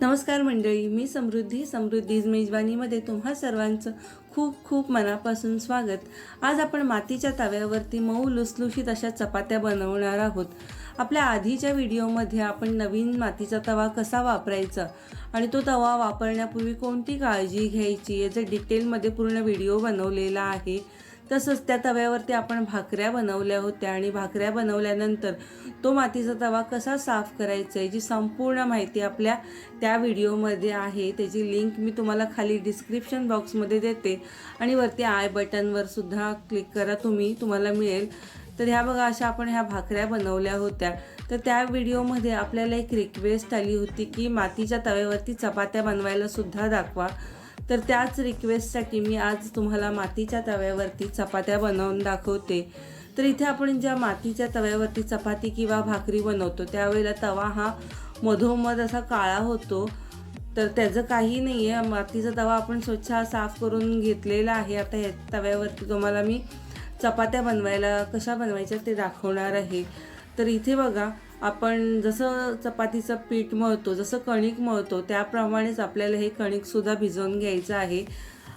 नमस्कार मंडळी मी समृद्धी समृद्धीज मेजवानीमध्ये तुम्हा सर्वांचं खूप खूप मनापासून स्वागत. आज आपण मातीच्या तव्यावरती मऊ लुसलुशीत अशा चपात्या बनवणार आहोत. आपल्या आधीच्या व्हिडिओमध्ये आपण नवीन मातीचा तवा कसा वापरायचा आणि तो तवा वापरण्यापूर्वी कोणती काळजी घ्यायची याचं डिटेलमध्ये पूर्ण व्हिडिओ बनवलेला आहे. तसंच त्या तव्यावरती आपण भाकऱ्या बनवल्या होत्या आणि भाकऱ्या बनवल्यानंतर तो मातीचा तवा कसा साफ करायचा आहे जी संपूर्ण माहिती आपल्या त्या व्हिडिओमध्ये आहे त्याची लिंक मी तुम्हाला खाली डिस्क्रिप्शन बॉक्समध्ये देते. आणि वरती आय बटनवर सुद्धा क्लिक करा तुम्ही तुम्हाला मिळेल. तर ह्या बघा अशा आपण ह्या भाकऱ्या बनवल्या होत्या. तर त्या व्हिडिओमध्ये आपल्याला एक रिक्वेस्ट आली होती की मातीच्या तव्यावरती चपात्या बनवायला सुद्धा दाखवा. तर त्याच रिक्वेस्टसाठी मी आज तुम्हाला मातीच्या तव्यावरती चपात्या बनवून दाखवते. तर इथे आपण ज्या मातीच्या तव्यावरती चपाती किंवा भाकरी बनवतो त्यावेळेला तवा हा मधोमध असा काळा होतो. तर त्याचं काही नाही आहे मातीचा तवा आपण स्वच्छ साफ करून घेतलेला आहे. आता ह्या तव्यावरती तुम्हाला मी चपात्या बनवायला कशा बनवायच्या ते दाखवणार आहे. तर इथे बघा आपण जसं चपातीचं पीठ मळतो जसं कणिक मळतो त्याप्रमाणेच आपल्याला हे कणिकसुद्धा भिजवून घ्यायचं आहे.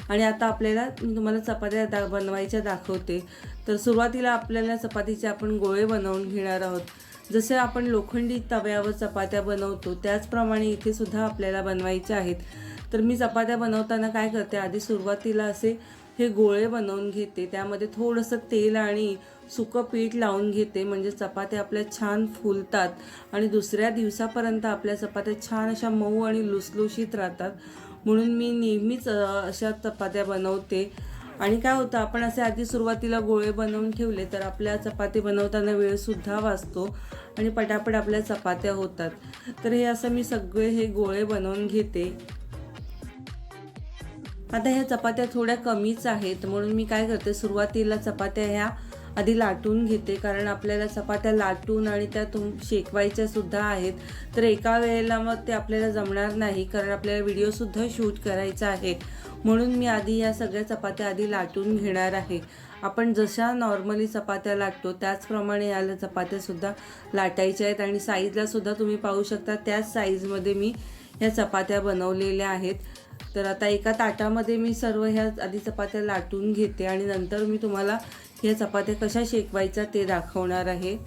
आणि आता आपल्याला मी तुम्हाला चपात्या दा बनवायच्या दाखवते. तर सुरुवातीला आपल्याला चपातीचे आपण गोळे बनवून घेणार आहोत. जसे आपण लोखंडी तव्यावर चपात्या बनवतो त्याचप्रमाणे इथे सुद्धा आपल्याला बनवायच्या आहेत. तर मी चपात्या बनवताना काय करते आधी सुरुवातीला असे हे गोळे बनवून घेते. त्यामध्ये थोडंसं तेल आणि सुकं पीठ लावून घेते. म्हणजे चपात्या आपल्या छान फुलतात आणि दुसऱ्या दिवसापर्यंत आपल्या चपात्या छान अशा मऊ आणि लुसलुशीत राहतात. म्हणून मी नेहमीच अशा चपात्या बनवते. आणि काय होतं आपण असे आधी सुरुवातीला गोळे बनवून ठेवले तर आपल्या चपाती बनवताना वेळसुद्धा वाचतो आणि पटापट आपल्या चपात्या होतात. तर हे असं मी सगळे हे गोळे बनवून घेते. आता ह्या चपात्या थोड्या कमीच आहेत म्हणून मी काय करते सुरुवातीला चपात्या ह्या आधी लाटून घेते कारण आपल्याला चपात्या लाटून आणि त्या तुम शेकवायच्या सुद्धा आहेत. तर एका वेळेला मग ते आपल्याला जमणार नाही कारण आपल्याला व्हिडिओसुद्धा शूट करायचा आहे. म्हणून मी आधी या सगळ्या चपात्या आधी लाटून घेणार आहे. आपण जशा नॉर्मली चपात्या लाटतो त्याचप्रमाणे याला चपात्यासुद्धा लाटायच्या आहेत आणि साईजलासुद्धा तुम्ही पाहू शकता त्याच साईजमध्ये मी ह्या चपात्या बनवलेल्या आहेत. तर आता एका ताटामध्ये मी सर्व ह्या आधी चपात्या लाटून घेते आणि नंतर मी तुम्हाला ह्या चपात्या कशा शेकवायच्या ते दाखवणार आहे.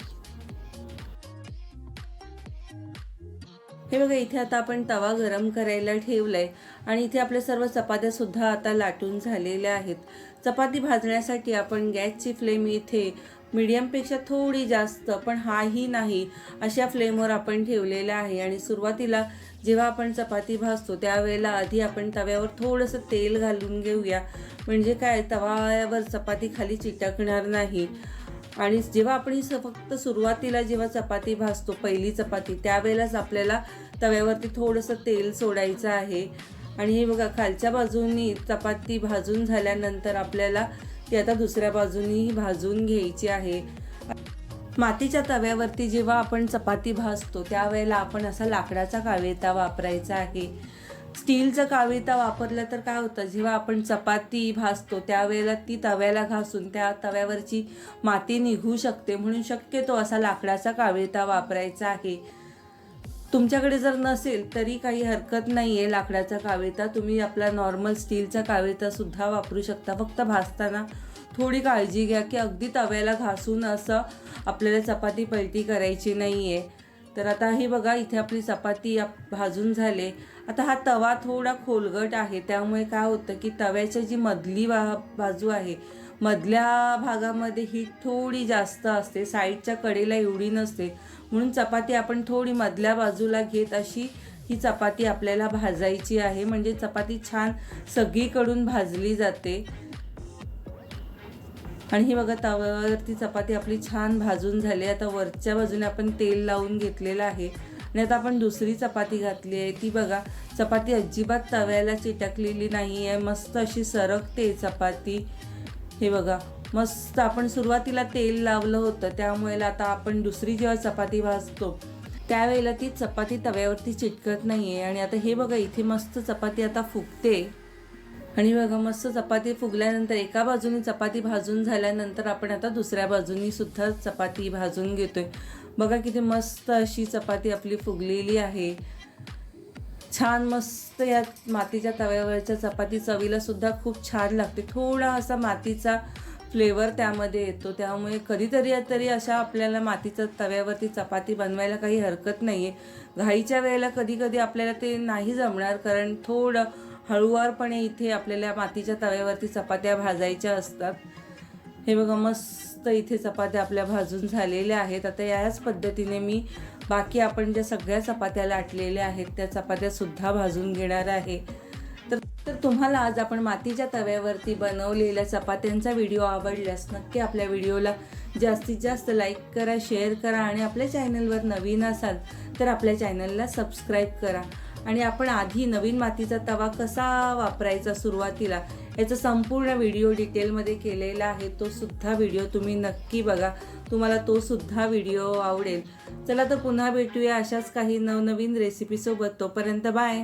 हे बघा इथे आता आपण तवा गरम करायला ठेवलाय आणि इथे आपल्या सर्व चपात्या सुद्धा आता लाटून झालेल्या आहेत. चपाती भाजण्यासाठी आपण गॅसची फ्लेम इथे मीडियमपेक्षा थोडी जास्त पण हाही नाही अशा फ्लेमवर आपण ठेवलेला आहे. आणि सुरुवातीला जेव्हा आपण चपाती भाजतो त्यावेळेला आधी आपण तव्यावर थोडंसं तेल घालून घेऊया. म्हणजे काय तव्यावर चपाती खाली चिटकणार नाही. आणि जेव्हा आपण ही स- फक्त सुरुवातीला जेव्हा चपाती भाजतो पहिली चपाती त्यावेळेलाच आपल्याला तव्यावरती थोडंसं तेल सोडायचं आहे. आणि हे बघा खालच्या बाजूनी चपाती भाजून झाल्यानंतर आपल्याला ती आता दुसऱ्या बाजूनीही भाजून घ्यायची आहे. मातीच्या तव्यावरती जेव्हा आपण चपाती भाजतो त्यावेळेला आपण असा लाकडाचा कावेता वापरायचा आहे. स्टीलचं कावेता वापरलं तर काय होतं? जेव्हा आपण चपाती भाजतो त्यावेळेला ती तव्याला घासून त्या तव्यावरची माती निघू शकते म्हणून शक्यतो असा लाकडाचा कावेता वापरायचा आहे. तुमच्याकडे जर नसेल तरी काही हरकत नाही आहे लाकडाचा कावेता. तुम्ही आपला नॉर्मल स्टीलचा कावेतासुद्धा वापरू शकता. फक्त भाजताना थोडी काळजी घ्या की अगदी तव्याला घासून असं आपल्याला चपाती पलटी करायची नाही आहे तर आता हे बघा इथे आपली चपाती आप- भाजून झाले. आता हा तवा थोडा खोलगट आहे त्यामुळे काय होतं की तव्याची जी मधली बा बाजू आहे मधल्या भागामध्ये ही थोडी जास्त असते. साईडच्या कडेला एवढी नसते. म्हणून चपाती आपण थोडी मधल्या बाजूला घेत अशी ही चपाती आपल्याला भाजायची आहे. म्हणजे चपाती छान सगळीकडून भाजली जाते. आणि ही बघा तव्यावरती चपाती आपली छान भाजून झाली. आता वरच्या बाजूने आपण तेल लावून घेतलेलं आहे. आणि आता आपण दुसरी चपाती घातली आहे. ती बघा चपाती अजिबात तव्याला चिटकलेली नाही आहे मस्त अशी सरकते चपाती. हे बघा मस्त आपण सुरुवातीला तेल लावलं होतं त्यामुळे आता आपण दुसरी जेव्हा चपाती भाजतो त्यावेळेला ती चपाती तव्यावरती चिटकत नाही आहे आणि आता हे बघा इथे मस्त चपाती आता फुगते. आणि बघा मस्त चपाती फुगल्यानंतर एका बाजूने चपाती भाजून झाल्यानंतर आपण आता दुसऱ्या बाजूनी सुद्धा चपाती भाजून घेतोय. बघा किती मस्त अशी चपाती आपली फुगलेली आहे. छान मस्त या मातीच्या तव्यावरच्या चपाती चवीला सुद्धा खूप छान लागते. थोडा असा मातीचा फ्लेवर त्यामध्ये येतो. त्यामुळे कधीतरी तरी अशा आपल्याला मातीच्या तव्यावरती चपाती बनवायला काही हरकत नाही आहे घाईच्या वेळेला कधीकधी आपल्याला ते नाही जमणार कारण थोडं हळुवारपणे इथे आपल्याला मातीच्या तव्यावरती चपात्या भाजायच्या असतात. हे बघा मस्त इथे चपात्या आपल्या भाजून झालेल्या आहेत. आता याच पद्धतीने मी बाकी आपण ज्या सगळ्या चपात्या लाटलेल्या आहेत त्या चपात्यासुद्धा भाजून घेणार आहे. तर तर तुम्हाला आज आपण मातीच्या तव्यावरती बनवलेल्या चपात्यांचा व्हिडिओ आवडल्यास नक्की आपल्या व्हिडिओला जास्तीत जास्त लाईक करा शेअर करा आणि आपल्या चॅनलवर नवीन असाल तर आपल्या चॅनलला सबस्क्राईब करा. आणि आपण आधी नवीन मातीचा तवा कसा वापरायचा सुरुवातीला याचा संपूर्ण व्हिडिओ डिटेलमध्ये केलेला आहे. तो सुद्धा व्हिडिओ तुम्ही नक्की बघा. तुम्हाला तो सुद्धा व्हिडिओ आवडेल. चला तर पुन्हा भेटूया अशाच काही नवनवीन रेसिपीसोबत तोपर्यंत बाय